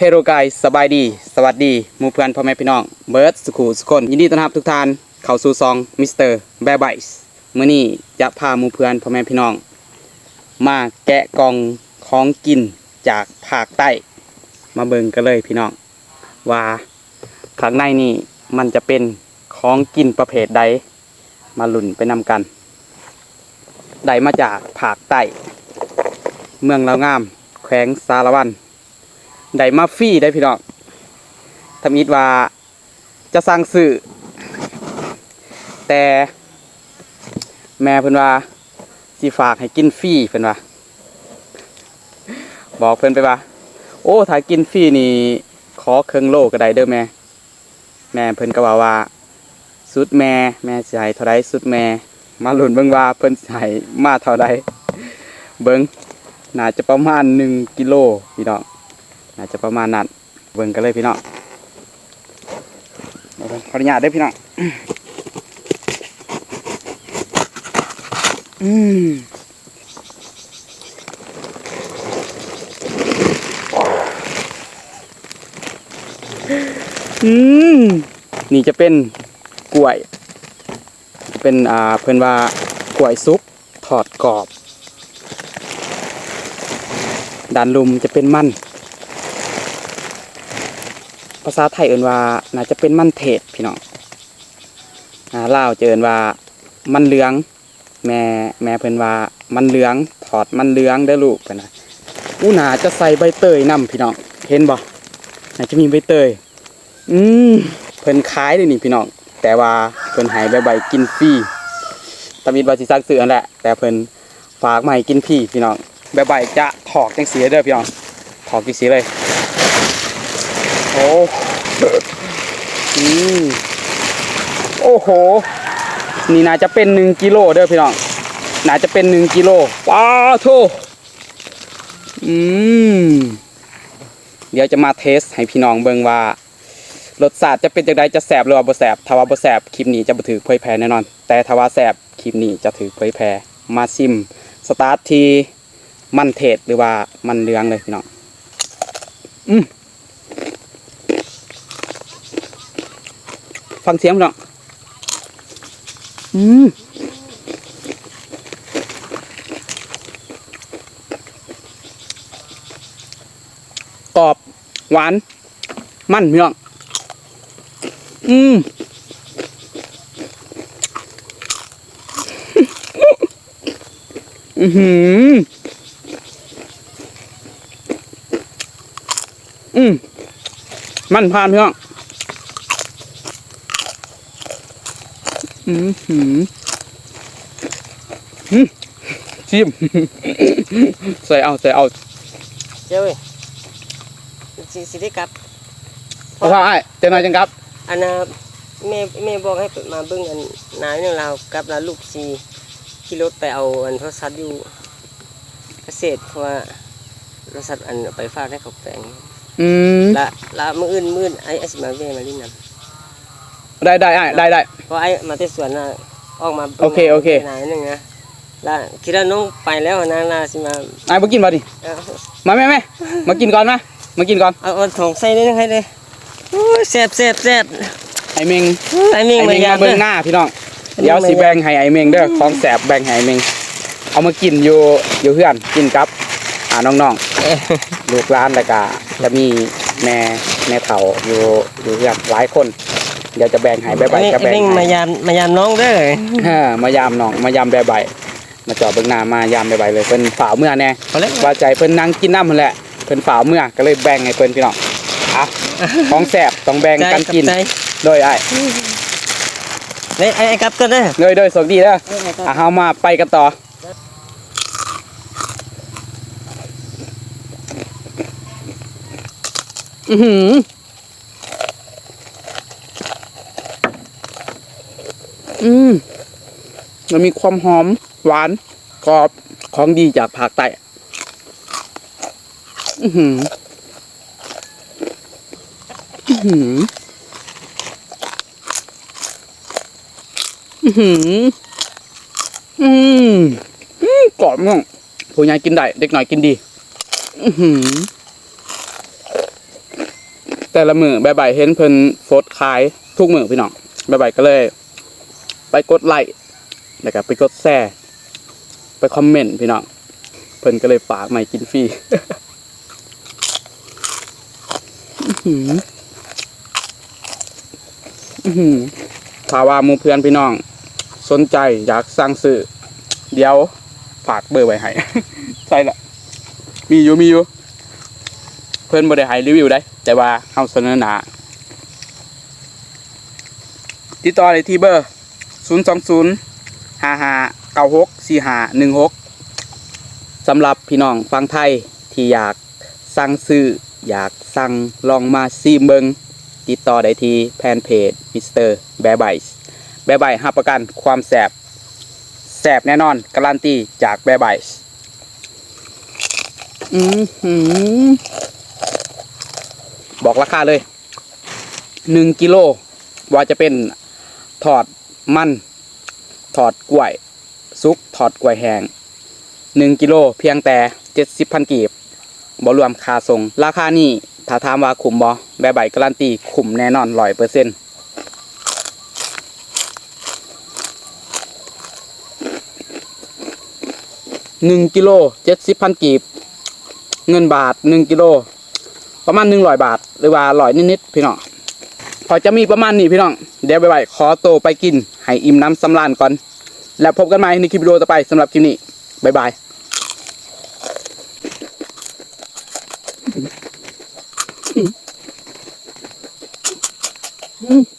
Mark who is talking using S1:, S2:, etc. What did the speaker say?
S1: เฮโรไกสบายดี สวัสดีหมู่เพื่อนพ่อแม่พี่น้อง เบิร์ดสุขุสุคน ยินดีต้อนรับทุกท่าน เข้าสู่ซองมิสเตอร์แบร์ไบส์มื้อนี้จะพาหมู่เพื่อนพ่อแม่พี่น้อง มาแกะกล่องของกินจากภาคใต้ มาเบิ่งกันเลยพี่น้อง ว่าข้างในนี่มันจะเป็นของกินประเภทใด มาลุ่นไปนำกัน ได้มาจากภาคใต้ เมืองลาวงาม แขวงสารวัน ได้มาฟรีได้พี่น้องทำอิดว่าจะสั่งซื้อแต่แม่เพิ่นว่าสิฝากให้กินฟรีเพิ่นว่า บอกเพิ่นไปว่า โอ้ถ้ากินฟรีนี่ขอเครื่องโลก็ได้เด้อแม่ แม่เพิ่นก็ว่าว่า สุดแม่แม่สิให้เท่าใดสุดแม่ มาหลุนเบิ่งว่าเพิ่นสิให้มาเท่าใดเบิ่งน่าจะประมาณ1กิโลพี่น้อง น่าจะประมาณนั้นเบิ่งกันเลยพี่น้องเดี๋ยวขออนุญาตด้พี่น้องอืมอืมนี่จะเป็นกล้วย เป็นอ่าเพิ่นว่ากล้วยซุกทอดกรอบด้านลุมจะเป็นมันาษาไทยเอ่นว่าน่าจะเป็นมันเทศพี่น้องอ่าลาวจะเอ่นว่ามันเหลือง แม่แม่เพิ่นว่ามันเหลืองถอดมันเหลืองเด้ลูกเพิ่นนะอู้หน่าจะใส่ใบเตยนํพี่น้องเห็นบ่น่าจะมีใบเตยอืมเพิ่นขายเลยนี่พี่น้องแต่ว่าเพิ่นให้ใบใบกินฟรีตามิดว่าสิซักซื้อนั่นแหละแต่เพิ่นฝากมาให้กินฟรีพี่น้องใบใบจะถอกจังสีเด้อพี่น้องถอกจังสีเลย โอ้อืมโอ้โห นี่น่าจะเป็นหนึ่งกิโลเด้อพี่น้อง น่าจะเป็นหนึ่งกิโลว้าโทอืม เดี๋ยวจะมาเทสให้พี่น้องเบิ่งว่ารสชาติจะเป็นจังไดจะแสบหรือว่าบ่แสบถ้าว่าบ่แสบคลิปนี้จะบ่ถือเผยแพร่แน่นอน แต่ถ้าว่าแสบคลิปนี้จะถือเผยแพร่มาซิมสตาร์ทที่มันเทศหรือว่ามันเลืองเลยพี่น้องอืม ฟังเสียงพี่น้องอืมกรอบ หวาน มันพี่น้องอืมอือหืออืมมันพานพี่น้อง อืมหืมชิมใส่เอาใส่เอา
S2: เจ้าเว้ยสิสิได้กลับ
S1: เอาข้าไอ้เจ้าน่อยจังครับ
S2: อันน่ะแม่แม่บอกให้มาเบิ่งอันนายนึงเราวกับลาลูกสีขี่รถไปเอาอันโทรศัพท์อยู่เกษตรเพราะว่าโทรศัพท์อันไปฝากให้เขาแปลง
S1: อืม
S2: ละละมื้ออื่นมื้ออื่นไอ้ไอ้สิมาเว้มาลิ้นนํ
S1: ได้ได้ไอ้ได้ได้
S2: เพราะไอ้มาแต่สวนน่ะออกมาบิ่ง
S1: โอเคโอเค
S2: นายนึงนะละคิดว่าน้องไปแล้วนะลาสิมา
S1: ไอ้มากินมาดิ
S2: เอา
S1: มาแม่แม่มากินก่อนมามากินก่อน
S2: เอาเอาถุงใส่นิดนึงให้เลยโอ้ยแซ่บแซ่บแซ่บ
S1: ไอ้เมง
S2: ไอ้เมง
S1: ไอ้เม
S2: มางยาม
S1: มาเบิ่ง
S2: เด้อ
S1: หน้าพี่น้อง
S2: อันนี้
S1: เดี๋ยวสิ
S2: มา
S1: แบ่งให้ไอ้เมงเด้อของแสบแบ่งให้ไอ้เมงเอามากินอยู่อยู่เพื่อนกินกับอ่าน้องๆลูกร้านแล้วก็จะมีแม่แม่เฒ่าอยู่อยู่เพื่อนหลายคน เดี๋ยวจะแบ่งให้ใบใบ
S2: ไอ้
S1: จะ
S2: ไอ้
S1: แบ่ง
S2: เมง
S1: ให้
S2: มายามมายามน้องเด้อ
S1: เออมายามน้องมายามใบใบมาจอดเบิ่งหน้ามายามใบใบเลยเพิ่นฝ่าวเมื่อแน่
S2: เอาเลย
S1: ว่าใจเพิ่นนั่งกินน้ำมันแหละเพิ่นฝ่าวเมื่อก็เลยแบ่งให้เพิ่นพี่น้องอะของแสบต้องแบ่งกันกิน
S2: ใจ
S1: โดยไอ้
S2: ไอ้ไอ้ไอ้กลับกันเด้อ
S1: โดยโดยสวัสดีเด้อ
S2: ไอ้ไอ้กลับ
S1: อะเฮามาไปกันต่ออือหือ อืมมันมีความหอม หวานกรอบของดีจากภาคใต้อือหือ อือหือ อือหืออืมอืมกรอบมากผู้ใหญ่กินได้ เด็กหน่อยกินดี อือหือ แต่ละมือใบๆเห็นเพิ่นโฟดขาย ทุกมือพี่น้องใบๆก็เลย ไปกดไลค์แล้วก็ไปกดแชร์ไปคอมเมนต์พี่น้องเพิ่นก็เลยฝากให้กินฟรีอือหืออื้อหือถ้าว่ามูเพื่อนพี่น้อง สนใจอยากสั่งซื้อเดี๋ยวฝากเบอร์ไว้ให้ใช่ละมีอยู่มีอยู่ เพื่อนบ่ได้ให้รีวิวได้ แต่ว่าเฮาเสนอหนาติดต่อได้ที่เบอร์ 020 55 96 45 16สำหรับพี่น้องฟังไทยที่อยากสั่งซื้ออยากสั่งลองมาซีเบิงติดต่อได้ที่แฟนเพจมิสเตอร์แบร์ไบส์แบร์ไบส์รับประกันความแสบแสบแน่นอน การันตีจากแบร์ไบส์อือหือบอกราคาเลยหนึ่งกิโลว่าจะเป็นถอด มันถอดกล้วยซุกถอดกล้วยแห้งหนึ่งกิโลเพียงแต่เจ็ดสิบพันกีบบรวมค่าส่งราคานี้ถ้าถามว่าคุ้มบอแบบใบการันตีคุ้มแน่นอนร้อยเปอร์เซ็นต์หนึ่งกิโลเจ็ดสิบพันกีบ เงินบาทหนึ่งกิโล ประมาณหนึ่งร้อยบาท หรือว่าร้อยนิดๆพี่น้อง พอจะมีประมาณนี้พี่น้อง เดี๋ยวไปๆขอโตวไปกิน ให้อิ่มน้ำสำราญก่อน แล้วพบกันใหม่ในคลิปวิดีโอต่อไปสำหรับคลิปนี้บ๊ายบาย